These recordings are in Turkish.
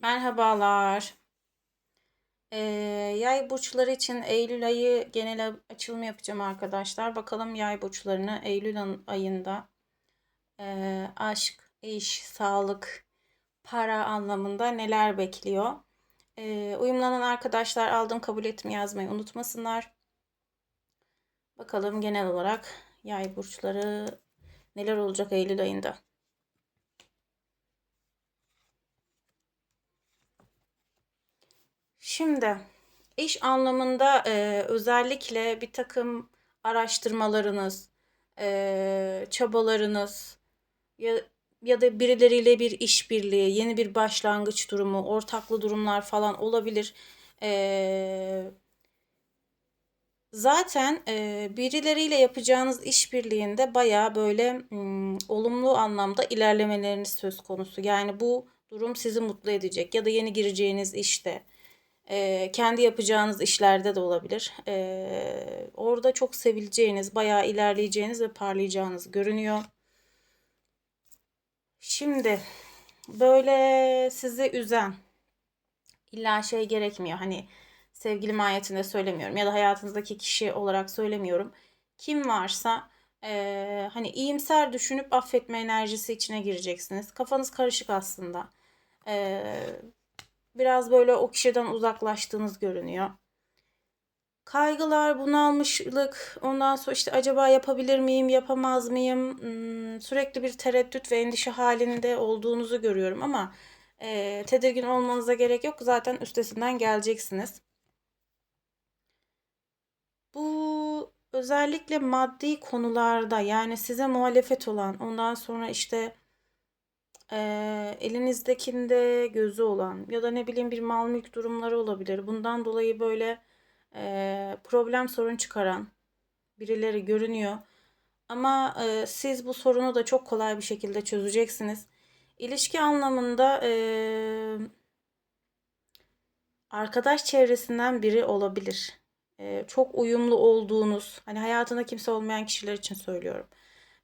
Merhabalar. Ee, yay burçları için Eylül ayı genel açılımı yapacağım arkadaşlar. Bakalım yay burçlarını Eylül ayında e, aşk, iş, sağlık, para anlamında neler bekliyor? Ee, uyumlanan arkadaşlar aldım kabul ettim yazmayı unutmasınlar. Bakalım genel olarak yay burçları neler olacak Eylül ayında. Şimdi iş anlamında e, özellikle bir takım araştırmalarınız, e, çabalarınız ya, ya da birileriyle bir işbirliği, yeni bir başlangıç durumu, ortaklı durumlar falan olabilir. E, zaten e, birileriyle yapacağınız işbirliğinde baya böyle mm, olumlu anlamda ilerlemeleriniz söz konusu. Yani bu durum sizi mutlu edecek ya da yeni gireceğiniz işte e, kendi yapacağınız işlerde de olabilir. E, orada çok sevileceğiniz, bayağı ilerleyeceğiniz ve parlayacağınız görünüyor. Şimdi böyle sizi üzen illa şey gerekmiyor. Hani sevgili mahiyetinde söylemiyorum ya da hayatınızdaki kişi olarak söylemiyorum. Kim varsa e, hani iyimser düşünüp affetme enerjisi içine gireceksiniz. Kafanız karışık aslında. E, biraz böyle o kişiden uzaklaştığınız görünüyor. Kaygılar, bunalmışlık, ondan sonra işte acaba yapabilir miyim, yapamaz mıyım? Hmm, sürekli bir tereddüt ve endişe halinde olduğunuzu görüyorum ama e, tedirgin olmanıza gerek yok. Zaten üstesinden geleceksiniz. Bu özellikle maddi konularda yani size muhalefet olan, ondan sonra işte e, elinizdekinde gözü olan ya da ne bileyim bir mal mülk durumları olabilir. Bundan dolayı böyle e, problem sorun çıkaran birileri görünüyor. Ama e, siz bu sorunu da çok kolay bir şekilde çözeceksiniz. İlişki anlamında e, arkadaş çevresinden biri olabilir. E, çok uyumlu olduğunuz, hani hayatında kimse olmayan kişiler için söylüyorum.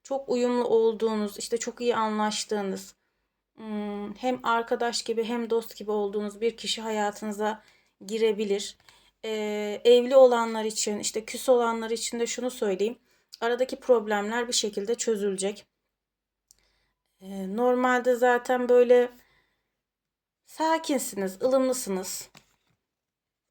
Çok uyumlu olduğunuz, işte çok iyi anlaştığınız, hem arkadaş gibi hem dost gibi olduğunuz bir kişi hayatınıza girebilir. Ee, evli olanlar için işte küs olanlar için de şunu söyleyeyim. Aradaki problemler bir şekilde çözülecek. Ee, normalde zaten böyle sakinsiniz, ılımlısınız.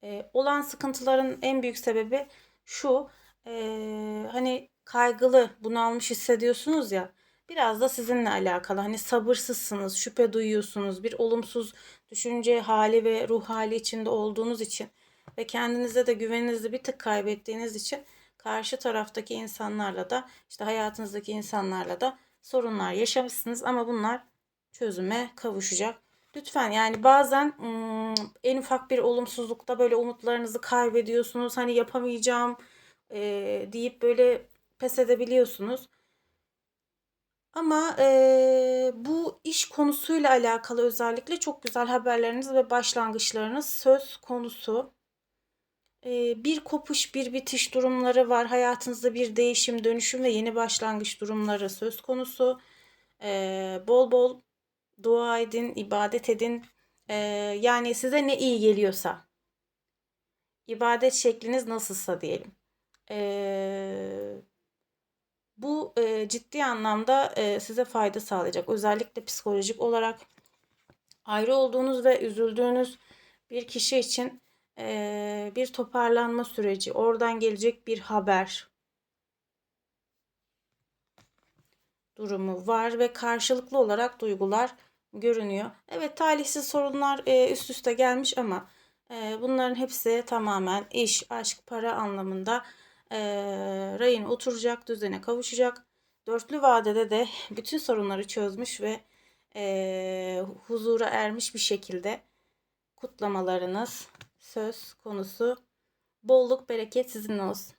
Ee, olan sıkıntıların en büyük sebebi şu. Ee, hani kaygılı, bunalmış hissediyorsunuz ya. Biraz da sizinle alakalı. Hani sabırsızsınız, şüphe duyuyorsunuz, bir olumsuz düşünce hali ve ruh hali içinde olduğunuz için ve kendinize de güveninizi bir tık kaybettiğiniz için karşı taraftaki insanlarla da işte hayatınızdaki insanlarla da sorunlar yaşamışsınız ama bunlar çözüme kavuşacak. Lütfen yani bazen en ufak bir olumsuzlukta böyle umutlarınızı kaybediyorsunuz. Hani yapamayacağım deyip böyle pes edebiliyorsunuz. Ama e, bu iş konusuyla alakalı özellikle çok güzel haberleriniz ve başlangıçlarınız söz konusu. E, bir kopuş, bir bitiş durumları var. Hayatınızda bir değişim, dönüşüm ve yeni başlangıç durumları söz konusu. E, bol bol dua edin, ibadet edin. E, yani size ne iyi geliyorsa. ibadet şekliniz nasılsa diyelim. Eee bu e, ciddi anlamda e, size fayda sağlayacak. Özellikle psikolojik olarak ayrı olduğunuz ve üzüldüğünüz bir kişi için e, bir toparlanma süreci, oradan gelecek bir haber durumu var ve karşılıklı olarak duygular görünüyor. Evet talihsiz sorunlar e, üst üste gelmiş ama e, bunların hepsi tamamen iş, aşk, para anlamında e, rayına oturacak, düzene kavuşacak. Dörtlü vadede de bütün sorunları çözmüş ve e, huzura ermiş bir şekilde kutlamalarınız söz konusu. Bolluk, bereket sizinle olsun.